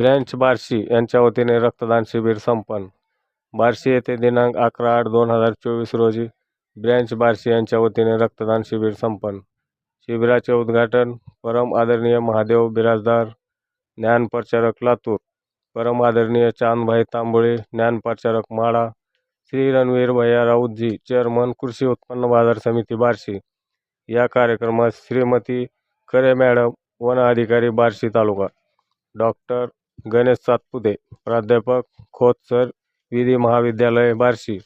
Branch Barshi यांच्या वतीने रक्तदान शिबिर संपन्न. बार्शी येथे दिनांक अकरा आठ दोन हजार चोवीस रोजी ब्रँच बार्शी यांच्या वतीने रक्तदान शिबिर संपन्न. शिबिराचे उद्घाटन परम आदरणीय महादेव बिराजदार ज्ञानप्रचारक लातूर परम आदरणीय चांदभाई तांबोळे ज्ञानप्रचारक माळा श्री रणवीर भैया राऊतजी चेअरमन कृषी उत्पन्न बाजार समिती बार्शी. या कार्यक्रमात श्रीमती खरे मॅडम वन अधिकारी बार्शी तालुका. डॉक्टर गणेश सातपुते प्राध्यापक खोत सर विधी महाविद्यालय बार्शी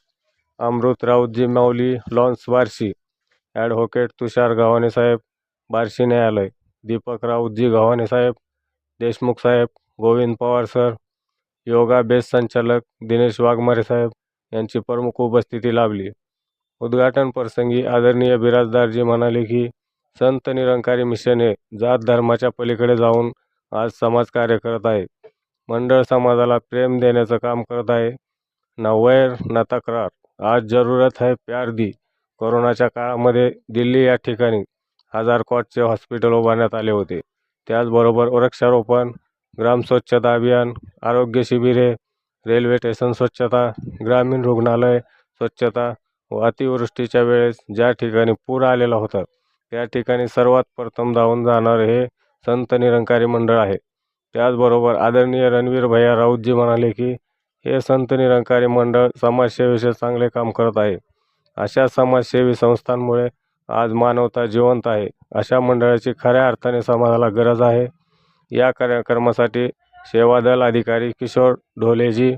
अमृत राऊतजी माऊली लॉन्स बार्शी ॲडव्होकेट तुषार गव्हाणे साहेब बार्शी न्यायालय दीपक राऊतजी गव्हाणे साहेब देशमुख साहेब Govind Pawar sir yoga base संचालक दिनेश वाघमारे साहेब यांची प्रमुख उपस्थिती लाभली. उद्घाटन प्रसंगी आदरणीय बिराजदारजी म्हणाले की संत निरंकारी मिशन हे जात धर्माच्या पलीकडे जाऊन आज समाजकार्य करत आहे. मंडळ समाजाला प्रेम देण्याचं काम करत आहे. ना वैर ना तक्रार. आज जरूरत है प्यार दी कोरोनाच्या काळामध्ये दिल्ली या ठिकाणी हजार कॉटचे हॉस्पिटल उभारण्यात आले होते. त्याचबरोबर वृक्षारोपण ग्राम स्वच्छता अभियान आरोग्य शिबिरे रेल्वे स्टेशन स्वच्छता ग्रामीण रुग्णालय स्वच्छता व अतिवृष्टीच्या वेळेस ज्या ठिकाणी पूर आलेला होता त्या ठिकाणी सर्वात प्रथम धावून जाणारे हे संत निरंकारी मंडळ आहे. त्याचबरोबर आदरणीय रणवीर भैया राऊतजी म्हणाले की हे संत निरंकारी मंडळ समाजसेवेचे चांगले काम करत आहे. अशा समाजसेवी संस्थांमुळे आज मानवता जिवंत आहे. अशा मंडळाची खऱ्या अर्थाने समाजाला गरज आहे. या कार्यक्रमासाठी सेवादल अधिकारी किशोर ढोलेजी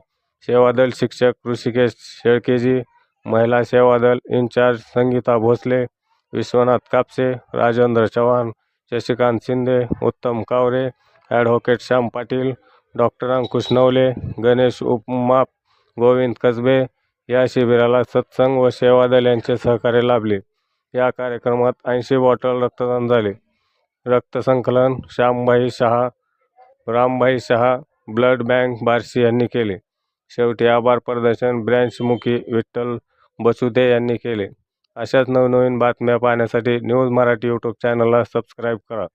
सेवादल शिक्षक ऋषिकेश शेळकेजी महिला Sevadal incharge Sangeeta Bhosale Vishwanath Kapse Rajendra Chavan Shashikant Shinde Uttam Kaware advocate Shyam Patil doctor Ankush Navale Ganesh Upmap Govind Kasbe या शिबिराला सत्संग व सेवा दल यांचे सहकार्य लाभले. या कार्यक्रमात ऐंशी बॉटल रक्तदान झाले. रक्तसंकलन श्यामबाई शहा रामबाई शहा ब्लड बँक बार्शी यांनी केले. शेवटी आभार प्रदर्शन ब्रँचमुखी विठ्ठल बसुदे यांनी केले. अशाच नवनवीन बातम्या पाहण्यासाठी न्यूज मराठी यूट्यूब चॅनलला सबस्क्राईब करा.